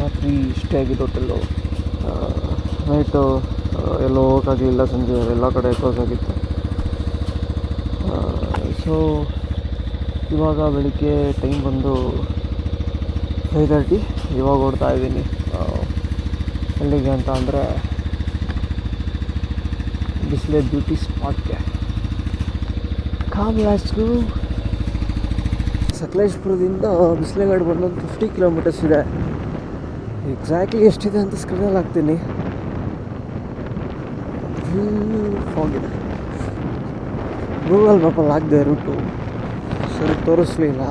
ರಾತ್ರಿ ಇಷ್ಟೇ ಆಗಿದ್ದು ಹೋಟೆಲ್ಲು ನೈಟು ಎಲ್ಲೋ ಹೋಗೋಕ್ಕಾಗಲಿಲ್ಲ ಸಂಜೆ, ಎಲ್ಲ ಕಡೆ ಕ್ಲೋಸ್ ಆಗಿತ್ತು. ಸೊ ಇವಾಗ ಬೆಳಿಗ್ಗೆ ಟೈಮ್ ಬಂದು ಫೈವ್ ತರ್ಟಿ ಇವಾಗ ಓಡ್ತಾ ಇದ್ದೀನಿ. ಎಲ್ಲಿಗೆ ಅಂತ ಅಂದರೆ, ಬಿಸಿಲೆ ಬ್ಯೂಟಿ ಸ್ಪಾಟ್ಗೆ ಕಾಮ್ ಲಾಸ್ಟ್ಗೂ ಸಕಲೇಶ್ಪುರದಿಂದ ಬಿಸಿಲೆಘಾಟ್ ಬಂದೊಂದು ಫಿಫ್ಟಿ ಕಿಲೋಮೀಟರ್ಸ್ ಇದೆ. ಎಕ್ಸಾಕ್ಟ್ಲಿ ಎಷ್ಟಿದೆ ಅಂತ ಸ್ಕ್ರೀನಲ್ಲಿ ಹಾಕ್ತೀನಿ. ಹೋಗಿದೆ ಗೂಗಲ್ ಮ್ಯಾಪಲ್ಲಿ ಹಾಕಿದೆ ರೂಟು ಸರಿ ತೋರಿಸ್ಲಿಲ್ಲ.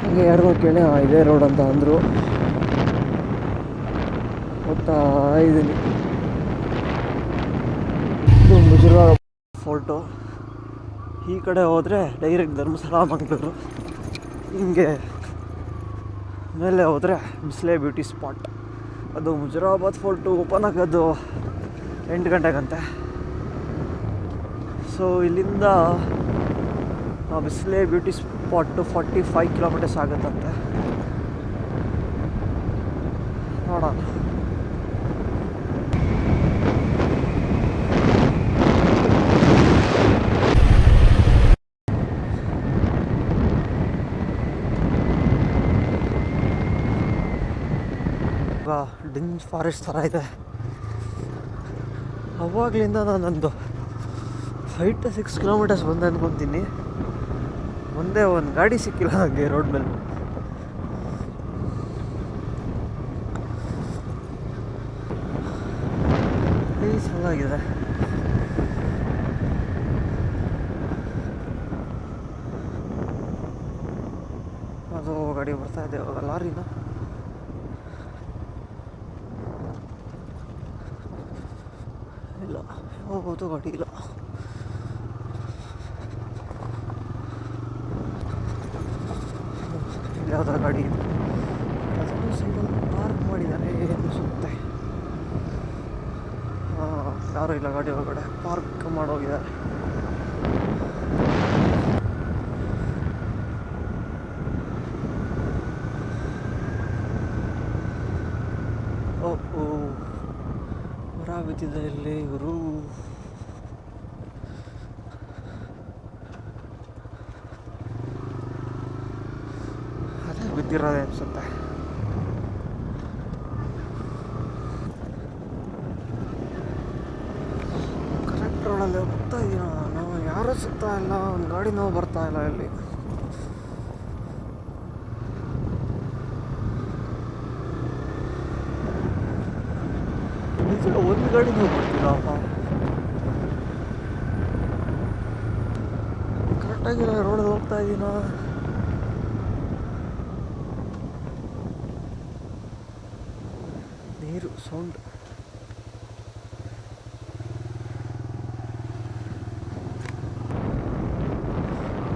ಹಾಗೆ ಯಾರಿಗೋ ಕೇಳಿ "ಆ, ಇದೇ ರೋಡ್ ಅಂತ ಅಂದರು. ಗೊತ್ತಾ ಇದ್ದೀನಿ ಫೋರ್ಟು ಈ ಕಡೆ ಹೋದರೆ ಡೈರೆಕ್ಟ್ ಧರ್ಮಸ್ಥಳ ಮಂಗಳೂರು ಹಿಂಗೆ ಮೇಲೆ ಹೋದರೆ ಬಿಸ್ಲೆ ಬ್ಯೂಟಿ ಸ್ಪಾಟ್ ಅದು ಮುಜರಾಬಾದ್ ಫೋರ್ಟು ಓಪನ್ ಆಗೋದು ಎಂಟು ಗಂಟೆಗಂತೆ. ಸೊ ಇಲ್ಲಿಂದ Bisle beauty spot forty five kilometres ಆಗುತ್ತಂತೆ. ನೋಡೋಣ. ಡಿನ್ಸ್ ಫಾರೆಸ್ಟ್ ಥರ ಇದೆ. ಅವಾಗಲಿಂದ ನಾನೊಂದು ಫೈವ್ ಟು ಸಿಕ್ಸ್ ಕಿಲೋಮೀಟರ್ಸ್ ಬಂದೆ ಅಂದ್ಕೊತೀನಿ ಒಂದೇ ಒಂದು ಗಾಡಿ ಸಿಕ್ಕಿಲ್ಲ ನನಗೆ ರೋಡ್ ಮೇಲೆ. ಆಗಿದೆ. ಅದು ಗಾಡಿ ಬರ್ತಾ ಇದೆ ಲಾರಿನ? ಇಲ್ಲ ಹೋಗೋದು ಗಾಡಿ ಇಲ್ಲ ಯಾವುದೋ ಗಾಡಿ. ಸಿಂಗಲ್ ಪಾರ್ಕ್ ಮಾಡಿದ್ದಾರೆ ಅನಿಸುತ್ತೆ ಯಾರೂ ಇಲ್ಲ ಗಾಡಿ ಒಳಗಡೆ ಪಾರ್ಕ್ ಮಾಡೋಗಿದ್ದಾರೆ. ಬಿದ್ದಿದೆ ಇಲ್ಲಿ ಗುರು ಅದೇ ಬಿದ್ದಿರೋದೆ ಅನ್ಸುತ್ತೆ. ಕರೆಕ್ಟ್ ರೋಡಲ್ಲಿ ಹೋಗ್ತಾ ಇದೀನ ನಾನು? ಯಾರೂ ಸಿಗ್ತಾ ಇಲ್ಲ, ಒಂದು ಗಾಡಿ ನೋವು ಬರ್ತಾ ಇಲ್ಲ ಇಲ್ಲಿ. ನಿಜ ಒಂದು ಗಾಡಿ ನೀವು ಬರ್ತೀರಾ ಕರೆಕ್ಟಾಗಿ ರೋಡಲ್ಲಿ ಹೋಗ್ತಾ ಇದ್ದೀನ ನೀರು, ಸೌಂಡ್.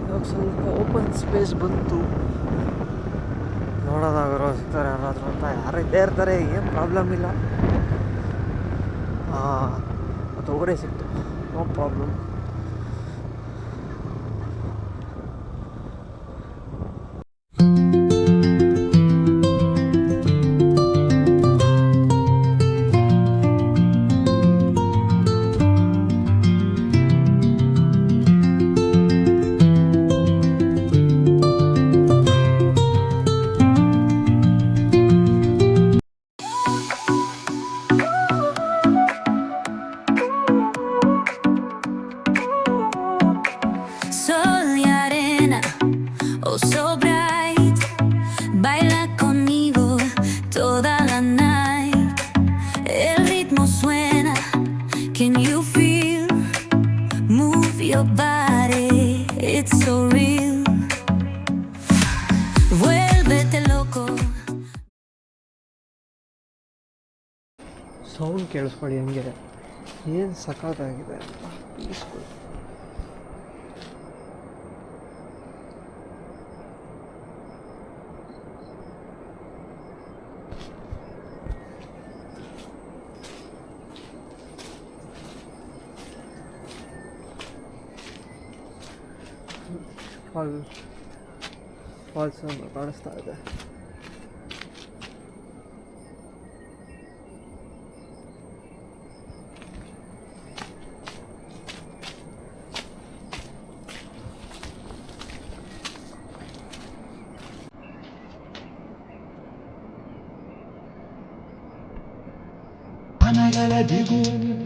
ಇವಾಗ ಸ್ವಲ್ಪ ಓಪನ್ ಸ್ಪೇಸ್ ಬಂತು. ನೋಡೋದಾಗಿರೋ ಸಿಗ್ತಾರೆ ಯಾರಾದರೂ ಅಂತ. ಯಾರು ಇದ್ದೇ ಇರ್ತಾರೆ, ಏನು ಪ್ರಾಬ್ಲಮ್ ಇಲ್ಲ. 아, don't worry, no problem. So bright. Baila conmigo toda la night. El ritmo suena, can you feel? Move your body, it's so real. Vuélvete loco. Sound ಕೇಳಿಸ್ಕೊಳ್ಳಿ ಹಂಗೆ ಏನು ಸಖತ್ತಾಗಿದೆ peaceful Harbi. Harbi sen de ben isterdim. Anayla la digun